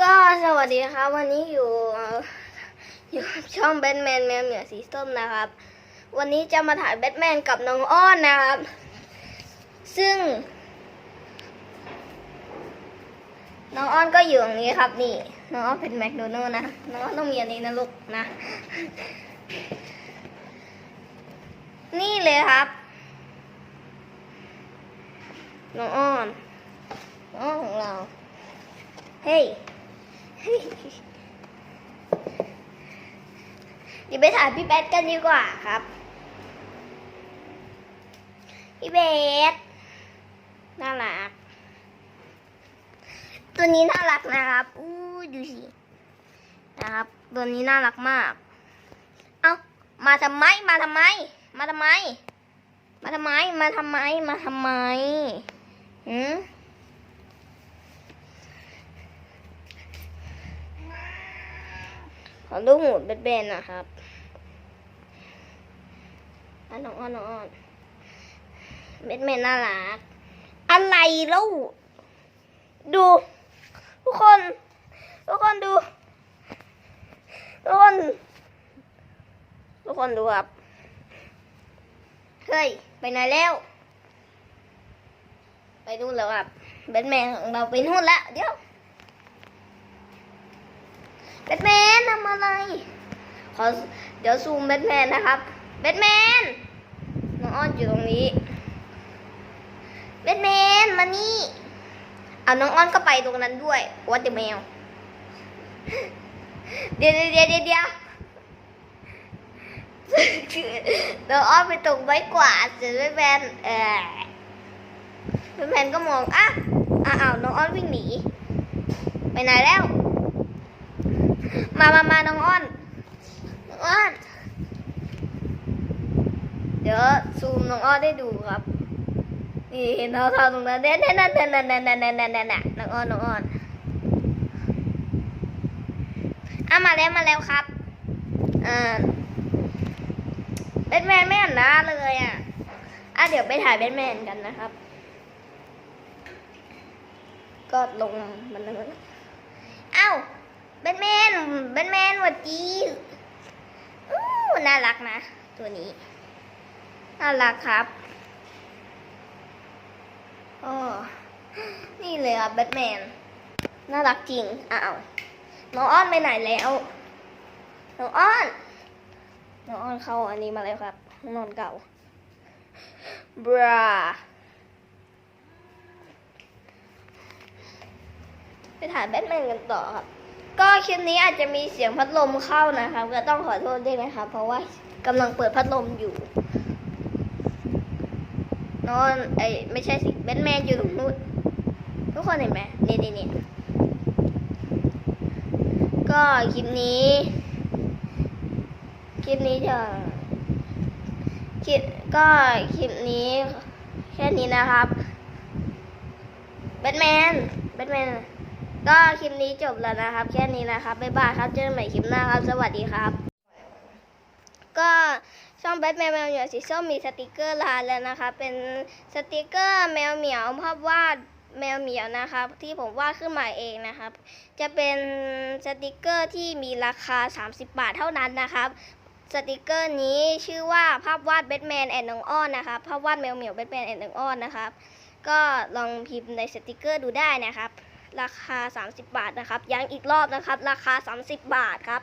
ก็สวัสดีครับ วันนี้อยู่อยู่ช่องแบทแมนแมวเหมียวสีส้มนะครับ วันนี้จะมาถ่ายแบทแมนกับน้องอ้อนนะครับ ซึ่ง น้องอ้อนก็อยู่ตรงนี้ครับ นี่ น้องอ้อนเป็นแมคโดนัลล์นะน้องอ้อนต้องมีอันนี้นะลูกนะ นี่เลยครับ น้องอ้อนน้องอ้อนของเราเฮ้ย เดี๋ยวไปถ่ายพี่แบทกันดีกว่าครับ พี่เบสน่ารัก ตัวนี้น่ารักนะครับ อู้ดูสิ นะครับ ตัวนี้น่ารักมาก เอ้ามาทำไม มาทำไม มาทำไม มาทำไม มาทำไม มาทำไมหืม ขอลูกหมูเบนๆนะครับอันน้องอ้อนน้องอ้อนเบนเมนน่ารัก อะไรแล้ว ดู ทุกคน ทุกคนดู ทุกคน ทุกคนดูครับ เฮ้ย ไปไหนแล้ว ไปนู่นแล้วครับแบทแมนของเราไปนู่นแล้ว เดี๋ยว แบทแมนทำอะไร ขอเดี๋ยวซูมแบทแมนนะครับแบทแมนน้องอ้อนอยู่ตรงนี้แบทแมนมานี่เอาน้องอ้อนก็ไปตรงนั้นด้วยวัดเดแมวเดี๋ยวเดี๋ยวเดี๋ยวเดี๋ยวเดี๋ยวน้องอ้อนไปตรงไม้กว่าเสร็จแบทแมนเออแบทแมนก็มองอะอ้าวน้องอ้อนวิ่งหนีไปไหนแล้ว มามามาน้องอ้อนน้องอ้อน เดี๋ยวซูมน้องอ้อนได้ดูครับ นี่เห็นเท่าๆตรงนั้นเน่นนั่นนั่นนั่นนั่นนั่นนั่นนั่นเน้นน้องอ้อนน้องอ้อนอะมาแล้วมาแล้วครับอ่าแบทแมนไม่หันหน้าเลยอะอะเดี๋ยวไปถ่ายแบทแมนกันนะครับ ก็ลงมันเลยเอ้า แบทแมนแบทแมนหวัดดีอู้น่ารักนะ ตัวนี้ น่ารักครับอ๋อนี่เลยครับแบทแมน น่ารักจริง อ้าว น้องอ้อนไปไหนแล้ว น้องอ้อน น้องอ้อนเข้าอันนี้มาแล้วครับนอนเก่า บราไปถ่ายแบทแมนกันต่อครับ ก็คลิปนี้อาจจะมีเสียงพัดลมเข้านะครับ ก็ต้องขอโทษด้วยนะครับ เพราะว่ากำลังเปิดพัดลมอยู่นอนไอไม่ใช่สิแบทแมนอยู่ตรงนู้นทุกคนเห็นไหมนี่นี่นี่ก็คลิปนี้คลิปนี้จะคลิปก็คลิปนี้แค่นี้นะครับแบทแมนแบทแมน ก็คลิปนี้จบแล้วนะครับ แค่นี้นะครับบ๊ายบายครับเจอกันใหม่คลิปหน้าครับ สวัสดีครับ ก็ช่องแบทแมนแมวเหมียวสีส้มมีสติกเกอร์ลานแล้วนะคะ เป็นสติกเกอร์แมวเหมียวภาพวาดแมวเหมียวนะครับ ที่ผมวาดขึ้นมาเองนะครับ จะเป็นสติกเกอร์ที่มีราคา 30 บาทเท่านั้นนะครับสติกเกอร์นี้ชื่อว่าภาพวาดแบทแมนแอนด์น้องอ้อนนะครับภาพวาดแมวเหมียวแบทแมนแอนด์น้องอ้อนนะครับ ก็ลองพิมพ์ในสติกเกอร์ดูได้นะครับ ราคา 30 บาทนะครับย้ำอีกรอบนะครับ ราคา 30 บาทครับ